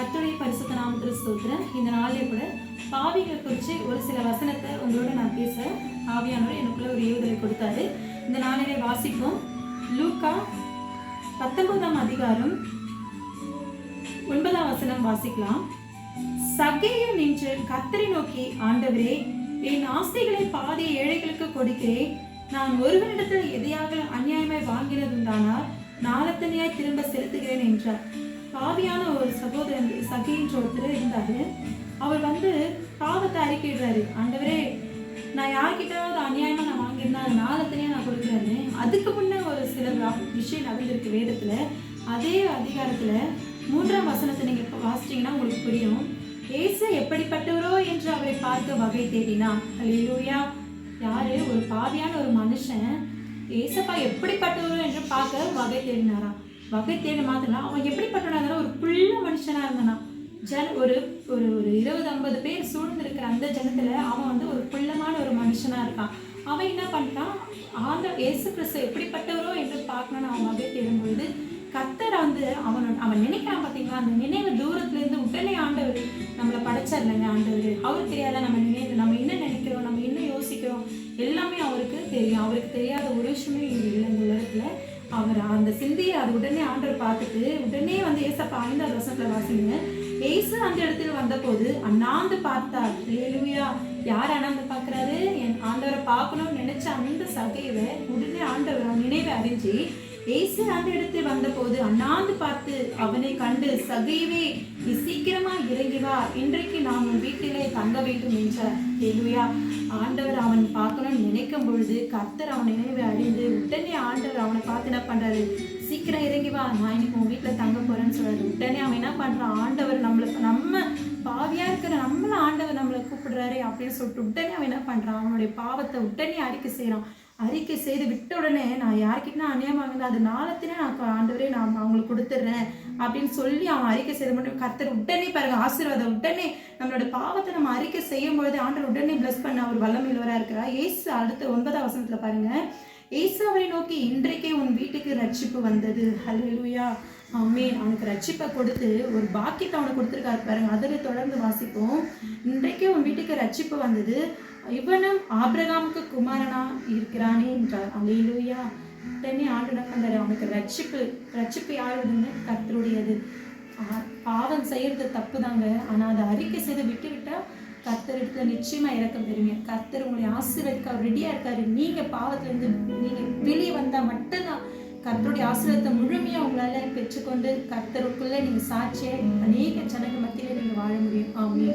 கத்துடைய பரிசுத்த நாமத்தில் ஸ்தோத்திரம். இந்த நாளிலே கூட பாவிகளை குறித்து ஒரு சில வசனத்தை உங்களோட நான் பேச ஆவியானவர் எனக்குள்ள ஒரு ஏவுதலை கொடுத்தாரு. இந்த நாளிலே வாசிப்போம். லூக்கா பத்தொன்பதாம் அதிகாரம் ஒன்பதாம் வசனம் வாசிக்கலாம். சகையும் நின்று கத்தரை நோக்கி ஆண்டவரே என் ஆசைகளை பாதி ஏழைகளுக்கு கொடுக்கிறேன். நான் ஒருவனிடத்தில் எதையாக அநியாயமாய் வாங்கினதுண்டானால் நாளத்தனையாய் திரும்ப செலுத்துகிறேன் என்றார். பாவியான ஒரு சகோதரன் சகின்ற ஒருத்தர் இருந்தார். அவர் வந்து பாவத்தை அறிக்கைடுறாரு ஆண்டவரே நான் யார்கிட்டாவது அநியாயமாக நான் வாங்கியிருந்தா அது நாளத்தனையா நான் கொடுக்குறேன்னு. அதுக்கு முன்னே ஒரு சில விஷயம் நடந்திருக்கு வேதத்தில். அதே அதிகாரத்தில் மூன்றாம் வசனத்தை நீங்கள் இப்போ வாசிச்சீங்கன்னா உங்களுக்கு புரியும். ஏசு எப்படிப்பட்டவரோ என்று அவரை பார்க்க வகை தேடினான் அல்லேலூயா யாரு? ஒரு பாவியான ஒரு மனுஷன். ஏசப்பா எப்படிப்பட்டவரோ என்று பார்க்க வகை தேடினாராம். வகை தேடி மாத்திரம் அவன் எப்படிப்பட்டவனா இருந்தாலும் ஒரு புள்ள மனுஷனா இருந்தானா. ஜன ஒரு ஒரு ஒரு இருபது ஐம்பது பேர் சூழ்ந்து இருக்கிற அந்த ஜனத்துல அவன் வந்து ஒரு புள்ளமான ஒரு மனுஷனா இருக்கான். அவன் என்ன பண்ணிட்டான்? ஆந்த இயேசு கிறிஸ்து எப்படிப்பட்டவரோ என்று பார்க்கணும்னு அவன் வகை தேடும்பொழுது கத்தர் வந்து அவன் அவன் நினைக்கிறான் பார்த்தீங்களா அந்த நினைவு தூரத்துல இருந்து உடனே ஆண்டவர் நம்மளை படைச்சார்லங்க ஆண்டவர். அவர் தெரியாத நம்ம நினைவு நம்ம என்ன நினைக்கிறோம் நம்ம என்ன யோசிக்கிறோம் எல்லாமே அவருக்கு தெரியும். அவருக்கு தெரியாத ஒரு விஷயமே இல்லை இந்த உலகத்துல. அவர் அந்த சிந்தியை அது உடனே ஆண்டர் பார்த்துட்டு உடனே வந்து ஏசப்பா ஐந்தாவது வருஷத்துல வாசிங்க. ஏசு அந்த இடத்துல வந்தபோது அண்ணாந்து பார்த்தார். லேலுயா யார் அண்ணாந்து பார்க்கறாரு? என் ஆண்டவரை பார்க்கணும்னு நினைச்ச அந்த சகைவை உடனே ஆண்டவர் அவன் நினைவை அறிஞ்சு ஏசு அந்த இடத்தில் வந்தபோது அண்ணாந்து பார்த்து அவனை கண்டு சகைவே நீ சீக்கிரமா இறங்கி வா. இன்றைக்கு நாம் உன் வீட்டிலே தங்க வேண்டும் என்றார் ஏழுமையா ஆண்டவர் அவன் பார்க்கணும்னு நினைக்கும் பொழுது கர்த்தர் அவன் நினைவை அறிந்து உடனே ஆண்டவர் பண்ணுறாரு என்ன சீக்கிரம் இறங்கி வா. நான் இன்னைக்கு உன் வீட்டில் தங்க போகிறேன்னு சொல்கிறாரு உடனே அவன் என்ன பண்ணுறான் ஆண்டவர் நம்மளை நம்ம பாவியாக இருக்கிற நம்மள ஆண்டவர் நம்மளை கூப்பிடுறாரு அப்படின்னு சொல்லிட்டு உடனே அவன் என்ன பண்ணுறான் அவனுடைய பாவத்தை உடனே அறிக்கை செய்கிறான் அறிக்கை செய்து விட்ட உடனே நான் யார்கிட்ட அநியாயம் வாங்க அது நாளத்தினே நான் ஆண்டவரே நான் அவங்களுக்கு கொடுத்துட்றேன் அப்படின்னு சொல்லி அவன் அறிக்கை செய்த மட்டும் கர்த்தர் உடனே பாருங்க ஆசீர்வாதம் உடனே நம்மளோட பாவத்தை நம்ம அறிக்கை செய்யும் பொழுது ஆண்டவர் உடனே பிளஸ் பண்ண அவர் வல்லமையிலவரா இருக்கிறா ஏசு அடுத்த ஒன்பதாம் வசனத்தில் பாருங்கள் ஏசாவை நோக்கி இன்றைக்கே உன் வீட்டுக்கு ரட்சிப்பு வந்தது. ஹல்லேலூயா ஆமென். அவனுக்கு ரட்சிப்பை கொடுத்து ஒரு பாக்கியத்தை அவனுக்கு கொடுத்துருக்காரு பாருங்க. அதில் தொடர்ந்து வாசிப்போம். இன்றைக்கே உன் வீட்டுக்கு ரட்சிப்பு வந்தது. இவனும் ஆபிரகாமுக்கு குமாரனா இருக்கிறானே என்றார். அலையிலூயா உடனே ஆண்டு என்ன அவனுக்கு ரட்சிப்பு ரட்சிப்பு யாருதுன்னு கத்தருடையது பாவம் செய்யறது தப்பு தாங்க ஆனால் அதை அறிக்கை செய்து விட்டு விட்டா கர்த்தர் இடத்துல நிச்சயமா இறக்கம் பெறுவீங்க. கத்தர் உங்களை ஆசீர்வதிக்க அவர் ரெடியா இருக்காரு. நீங்க பாவத்துல நீங்கள் நீங்க வெளியே வந்தா மட்டும்தான் கர்த்தருடைய ஆசீர்வாதத்தை முழுமையா உங்களால பெற்றுக்கொண்டு கத்தருக்குள்ளே நீங்க சாட்சியை அநேக ஜனங்க மத்தியில நீங்க வாழ முடியும். ஆமே